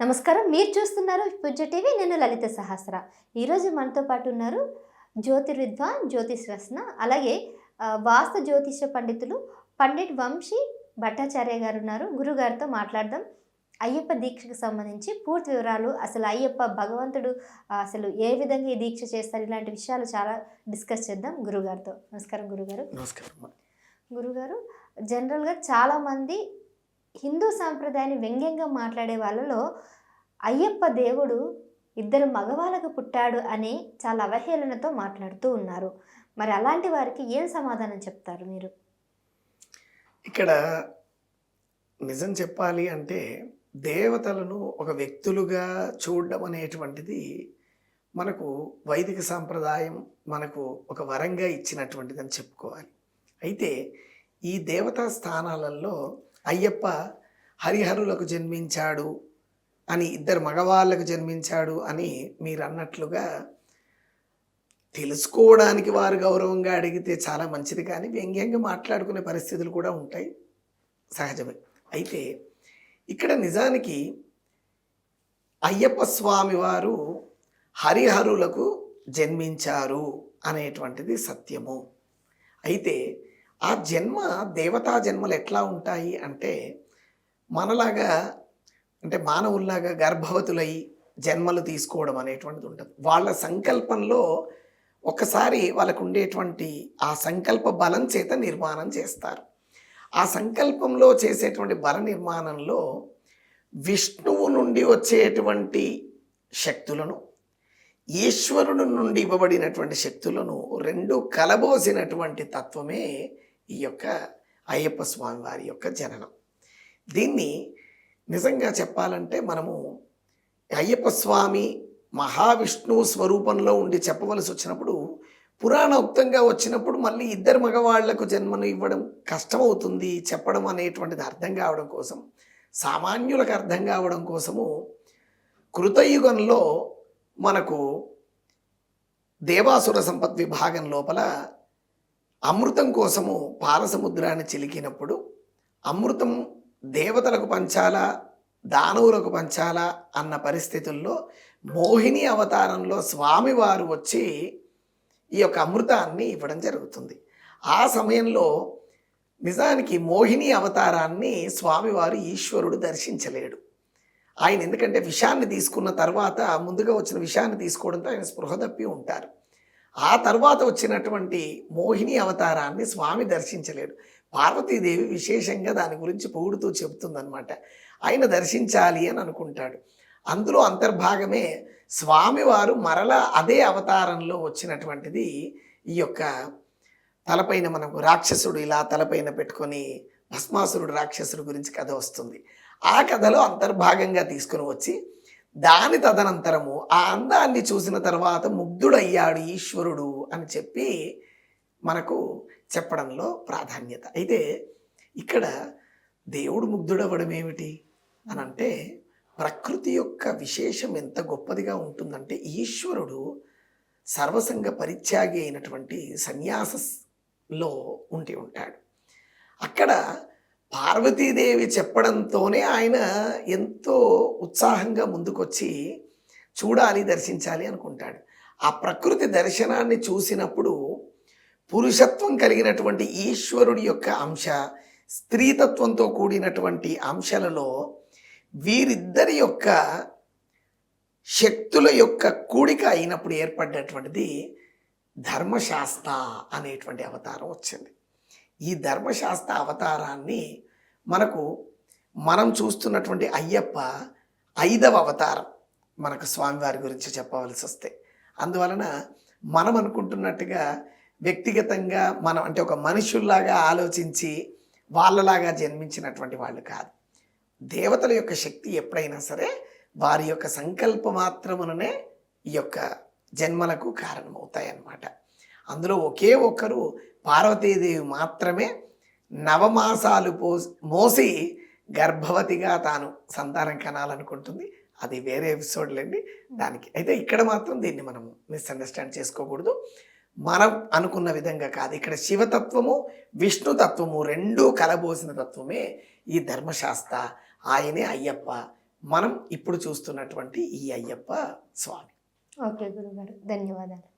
నమస్కారం. మీరు చూస్తున్నారు పూజ్య టీవీ. నేను లలిత సహస్ర. ఈరోజు మనతో పాటు ఉన్నారు జ్యోతిర్విద్వాన్ జ్యోతిష్ రత్న అలాగే వాస్తు జ్యోతిష పండితులు పండిట్ వంశీ భట్టాచార్య గారు ఉన్నారు. గురుగారితో మాట్లాడదాం. అయ్యప్ప దీక్షకు సంబంధించి పూర్తి వివరాలు. అసలు అయ్యప్ప భగవంతుడు అసలు ఏ విధంగా ఈ దీక్ష చేస్తారు? ఇలాంటి విషయాలు చాలా డిస్కస్ చేద్దాం గురుగారితో. నమస్కారం గురుగారు. నమస్కారం. గురుగారు జనరల్గా చాలామంది హిందూ సాంప్రదాయాన్ని వ్యంగ్యంగా మాట్లాడే వాళ్ళలో అయ్యప్ప దేవుడు ఇద్దరు మగవాళ్ళకు పుట్టాడు అని చాలా అవహేళనతో మాట్లాడుతూ ఉన్నారు. మరి అలాంటి వారికి ఏం సమాధానం చెప్తారు మీరు? ఇక్కడ నిజం చెప్పాలి అంటే దేవతలను ఒక వ్యక్తులుగా చూడడం అనేటువంటిది మనకు వైదిక సాంప్రదాయం మనకు ఒక వరంగా ఇచ్చినటువంటిది అని చెప్పుకోవాలి. అయితే ఈ దేవతా స్థానాలలో అయ్యప్ప హరిహరులకు జన్మించాడు అని ఇద్దరు మగవాళ్ళకు జన్మించాడు అని మీరు అన్నట్లుగా తెలుసుకోవడానికి వారు గౌరవంగా అడిగితే చాలా మంచిది కానీ వ్యంగ్యంగా మాట్లాడుకునే పరిస్థితులు కూడా ఉంటాయి. సహజమే. అయితే ఇక్కడ నిజానికి అయ్యప్ప స్వామి వారు హరిహరులకు జన్మించారు అనేటువంటిది సత్యము. అయితే ఆ జన్మ దేవతా జన్మలు ఎట్లా ఉంటాయి అంటే మనలాగా అంటే మానవుల్లాగా గర్భవతులై జన్మలు తీసుకోవడం అనేటువంటిది ఉంటుంది. వాళ్ళ సంకల్పంలో ఒకసారి వాళ్ళకు ఉండేటువంటి ఆ సంకల్ప బలం చేత నిర్మాణం చేస్తారు. ఆ సంకల్పంలో చేసేటువంటి బల నిర్మాణంలో విష్ణువు నుండి వచ్చేటువంటి శక్తులను ఈశ్వరుడు నుండి ఇవ్వబడినటువంటి శక్తులను రెండు కలబోసినటువంటి తత్వమే ఈ యొక్క అయ్యప్ప స్వామి వారి యొక్క జననం. దీన్ని నిజంగా చెప్పాలంటే మనము అయ్యప్ప స్వామి మహావిష్ణువు స్వరూపంలో ఉండి చెప్పవలసి వచ్చినప్పుడు పురాణోక్తంగా వచ్చినప్పుడు మళ్ళీ ఇద్దరు మగవాళ్ళకు జన్మను ఇవ్వడం కష్టమవుతుంది చెప్పడం అనేటువంటిది అర్థం కావడం కోసం సామాన్యులకు అర్థం కావడం కోసము కృతయుగంలో మనకు దేవాసుర సంపత్ విభాగం లోపల అమృతం కోసము పాలసముద్రాన్ని చిలికినప్పుడు అమృతం దేవతలకు పంచాలా దానవులకు పంచాలా అన్న పరిస్థితుల్లో మోహిని అవతారంలో స్వామివారు వచ్చి ఈ యొక్క అమృతాన్ని ఇవ్వడం జరుగుతుంది. ఆ సమయంలో నిజానికి మోహిని అవతారాన్ని స్వామివారు ఈశ్వరుడు దర్శించలేడు. ఆయన ఎందుకంటే విషాన్ని తీసుకున్న తర్వాత ముందుగా వచ్చిన విషాన్ని తీసుకోవడంతో ఆయన స్పృహ తప్పి ఉంటారు. ఆ తర్వాత వచ్చినటువంటి మోహిని అవతారాన్ని స్వామి దర్శించలేడు. పార్వతీదేవి విశేషంగా దాని గురించి పొగుడుతూ చెబుతుందనమాట ఆయన దర్శించాలి అని అనుకుంటాడు. అందులో అంతర్భాగమే స్వామివారు మరలా అదే అవతారంలో వచ్చినటువంటిది ఈ యొక్క తలపైన మనకు రాక్షసుడు ఇలా తలపైన పెట్టుకొని భస్మాసురుడు రాక్షసుడు గురించి కథ వస్తుంది. ఆ కథలో అంతర్భాగంగా తీసుకుని వచ్చి దాని తదనంతరము ఆ అందాన్ని చూసిన తర్వాత ముగ్ధుడయ్యాడు ఈశ్వరుడు అని చెప్పి మనకు చెప్పడంలో ప్రాధాన్యత. అయితే ఇక్కడ దేవుడు ముగ్ధుడవ్వడం ఏమిటి అని అంటే ప్రకృతి యొక్క విశేషం ఎంత గొప్పదిగా ఉంటుందంటే ఈశ్వరుడు సర్వసంగ పరిత్యాగి అయినటువంటి సన్యాసలో ఉండి ఉంటాడు. అక్కడ పార్వతీదేవి చెప్పడంతోనే ఆయన ఎంతో ఉత్సాహంగా ముందుకొచ్చి చూడాలి దర్శించాలి అనుకుంటాడు. ఆ ప్రకృతి దర్శనాన్ని చూసినప్పుడు పురుషత్వం కలిగినటువంటి ఈశ్వరుడి యొక్క అంశ స్త్రీతత్వంతో కూడినటువంటి అంశాలలో వీరిద్దరి యొక్క శక్తుల యొక్క కూడిక అయినప్పుడు ఏర్పడినటువంటిది ధర్మశాస్త్ర అనేటువంటి అవతారం వచ్చింది. ఈ ధర్మశాస్త్ర అవతారాన్ని మనకు మనం చూస్తున్నటువంటి అయ్యప్ప ఐదవ అవతారం మనకు స్వామివారి గురించి చెప్పవలసి వస్తే. అందువలన మనం అనుకుంటున్నట్టుగా వ్యక్తిగతంగా మనం అంటే ఒక మనుషుల్లాగా ఆలోచించి వాళ్ళలాగా జన్మించినటువంటి వాళ్ళు కాదు. దేవతల యొక్క శక్తి ఎప్పుడైనా సరే వారి యొక్క సంకల్ప మాత్రముననే ఈ యొక్క జన్మలకు కారణమవుతాయి అన్నమాట అందులో ఒకే ఒక్కరు పార్వతీదేవి మాత్రమే నవమాసాలు పోసి మోసి గర్భవతిగా తాను సంతానం కనాలనుకుంటుంది. అది వేరే ఎపిసోడ్లండి దానికి అయితే ఇక్కడ మాత్రం దీన్ని మనం మిస్అండర్స్టాండ్ చేసుకోకూడదు. మనం అనుకున్న విధంగా కాదు. ఇక్కడ శివతత్వము విష్ణుతత్వము రెండూ కలబోసిన తత్వమే ఈ ధర్మశాస్త్ర ఆయనే అయ్యప్ప. మనం ఇప్పుడు చూస్తున్నటువంటి ఈ అయ్యప్ప స్వామి. ఓకే గురుగారు. ధన్యవాదాలు.